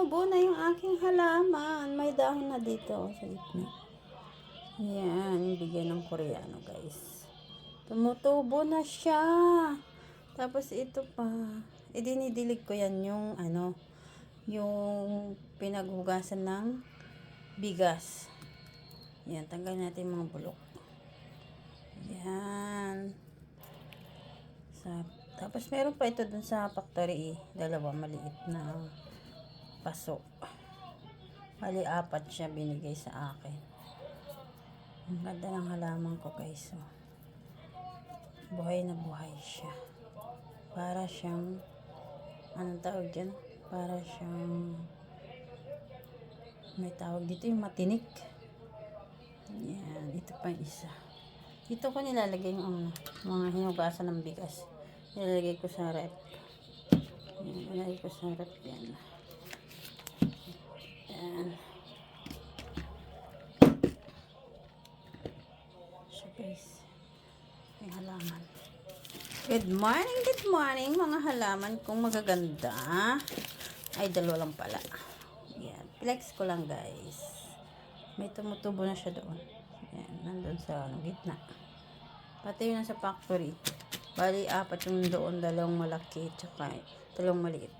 tumubo na yung aking halaman. May dahon na dito sa gitna. Yan, yung bigyan ng koreano guys. Tumutubo na siya. Tapos ito pa. Idinidilig ko yan yung ano, yung pinaghugasan ng bigas. Yan, tanggal natin mga bulok. Yan. Sa, tapos meron pa ito dun sa factory eh. Dalawa maliit na paso. Bali, apat siya binigay sa akin. Ang ganda ng halaman ko guys. Oh. Buhay na buhay siya. Para siyang, anong tawag dyan? Para siyang, may tawag dito yung matinik. Yan, ito pa isa. Dito ko nilalagay yung ano, mga hinugasan ng bigas. Nilalagay ko sa rep. Yan, nilalagay ko sa rep yan. Yan. So guys, may halaman. Good morning, good morning mga halaman kong magaganda. Ay, dalawa lang pala. Yan, flex ko lang guys. May tumutubo na siya doon. Yan, nandun sa ano, gitna. Pati yun nasa factory. Bali, apat yung doon, dalawang malaki, tsaka dalawang maliit.